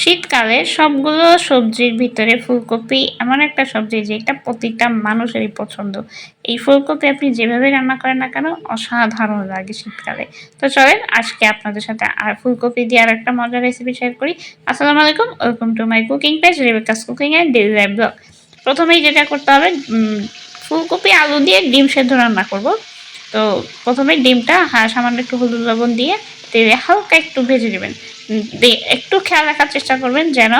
শীতকালে সবগুলো সবজির ভিতরে ফুলকপি এমন একটা সবজি যেটা প্রতিটা মানুষেরই পছন্দ। এই ফুলকপি আপনি যেভাবে রান্না করেন না কেন অসাধারণ লাগে শীতকালে। তো চলেন আজকে আপনাদের সাথে আর ফুলকপি দিয়ে আর একটা মজার রেসিপি শেয়ার করি। আসসালামু আলাইকুম welcome to my cooking page Rebecca's cooking and daily life blog প্রথমেই যেটা করতে হবে ফুলকপি, আলু দিয়ে ডিম সেদ্ধ রান্না করব। তো প্রথমে ডিমটা সামান্য একটু হলুদ লবণ দিয়ে তেলে হালকা একটু ভেজে নেবেন। একটু খেয়াল রাখার চেষ্টা করবেন যেন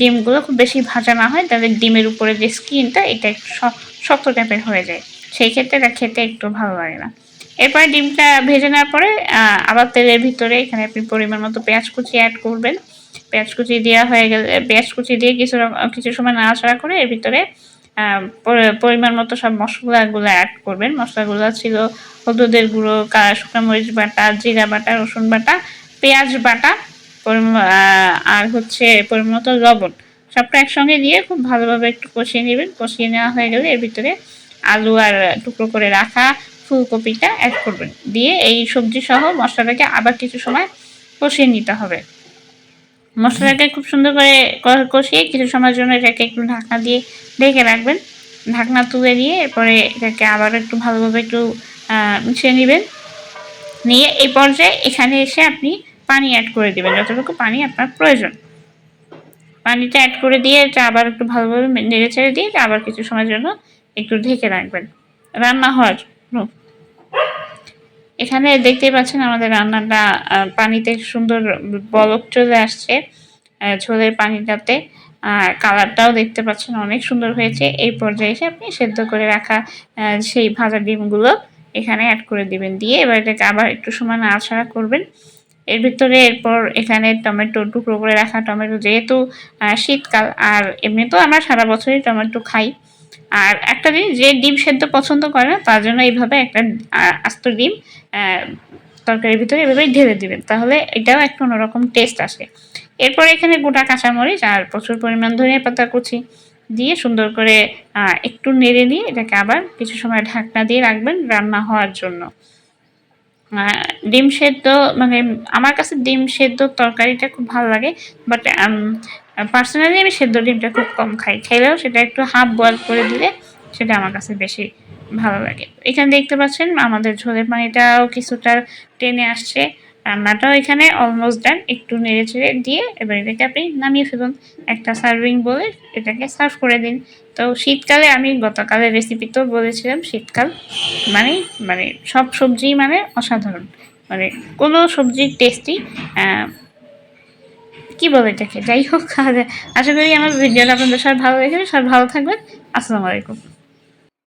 ডিমগুলো খুব বেশি ভাজা না হয়, তাহলে ডিমের উপরে যে স্কিনটা, এটা একটু শক্ত টাইপের হয়ে যায়। সেই ক্ষেত্রে এটা খেতে একটু ভালো লাগে না। এরপরে ডিমটা ভেজে নেওয়ার পরে আবার তেলের ভিতরে এখানে আপনি পরিমাণ মতো পেঁয়াজ কুচি অ্যাড করবেন। পেঁয়াজ কুচি দেওয়া হয়ে গেলে, পেঁয়াজ কুচি দিয়ে কিছু কিছু সময় নাড়াচাড়া করে এর ভিতরে পরিমাণ মতো সব মশলাগুলো অ্যাড করবেন। মশলাগুলো ছিল হলুদের গুঁড়ো শুকনো মরিচ বাটা, জিরা বাটা, রসুন বাটা, পেঁয়াজ বাটা আর হচ্ছে পরিমাণ মতো লবণ। সবটা একসঙ্গে দিয়ে খুব ভালোভাবে একটু কষিয়ে নেবেন। কষিয়ে নেওয়া হয়ে গেলে এর ভিতরে আলু আর টুকরো করে রাখা ফুলকপিটা অ্যাড করবেন। দিয়ে এই সবজি সহ মশলাটাকে আবার কিছু সময় কষিয়ে নিতে হবে। মশলাটাকে খুব সুন্দর করে কষিয়ে কিছু সময়ের জন্য এটাকে একটু ঢাকনা দিয়ে ঢেকে রাখবেন। ঢাকনা তুলে দিয়ে এরপরে এটাকে আবার একটু ভালোভাবে একটু মিশিয়ে নেবেন। নিয়ে এই পর্যায়ে এখানে এসে আপনি পানি অ্যাড করে দেবেন, যতটুকু পানি আপনার প্রয়োজন। পানিটা অ্যাড করে দিয়ে এটা আবার একটু ভালোভাবে নেড়ে ছেড়ে দিয়ে আবার কিছু সময়ের জন্য একটু ঢেকে রাখবেন। রান্না হওয়ার এখানে দেখতেই পাচ্ছেন আমাদের রান্নাটা পানিতে সুন্দর বলক চলে আসছে ঝোলের পানিটাতে। আর কালারটাও দেখতে পাচ্ছেন অনেক সুন্দর হয়েছে। এই পর্যায়ে এসে আপনি সেদ্ধ করে রাখা সেই ভাজা ডিমগুলো এখানে অ্যাড করে দিবেন। দিয়ে এবার এটাকে আবার একটু সময় নাড়াছাড়া করবেন। এর ভিতরে এরপর এখানে টমেটো, টুকরো করে রাখা টমেটো যেহেতু শীতকাল, আর এমনি তো আমরা সারা বছরই টমেটো খাই। আর একটা জিনিস, যে ডিম সেদ্ধ পছন্দ করে না তার জন্য এইভাবে একটা আস্ত ডিম তরকারির ভিতরে এভাবেই ঢেলে দিবেন। তাহলে এটাও একটা অন্যরকম টেস্ট আসে। এরপর এখানে গোটা কাঁচামরিচ আর প্রচুর পরিমাণ ধনিয়া পাতা কুচি দিয়ে সুন্দর করে একটু নেড়ে নিয়ে এটাকে আবার কিছু সময় ঢাকনা দিয়ে রাখবেন রান্না হওয়ার জন্য। ডিম সেদ্ধ মানে আমার কাছে ডিম সেদ্ধ তরকারিটা খুব ভালো লাগে বাট পার্সোনালি আমি সেদ্ধ ডিমটা খুব কম খাই। খেলেও সেটা একটু হাফ বয়েল করে দিলে সেটা আমার কাছে বেশি ভালো লাগে। এখানে দেখতে পাচ্ছেন আমাদের ঝোলের পানিটাও কিছুটা টেনে আসছে। রান্নাটাও এখানে অলমোস্ট ডান একটু নেড়ে চেড়ে দিয়ে এবার এটাকে আপনি নামিয়ে ফেলুন। একটা সার্ভিং বলে এটাকে সার্ভ করে দিন। তো শীতকালে আমি গতকালের রেসিপিতেও বলেছিলাম, শীতকাল মানে মানে সব সবজি মানে অসাধারণ। মানে কোনো সবজির টেস্টই কি বলে এটাকে যাই হোক আশা করি আমার ভিডিওটা আপনাদের সবাই ভালো লেগেছে, সবাই ভালো থাকবেন। আসসালামু আলাইকুম।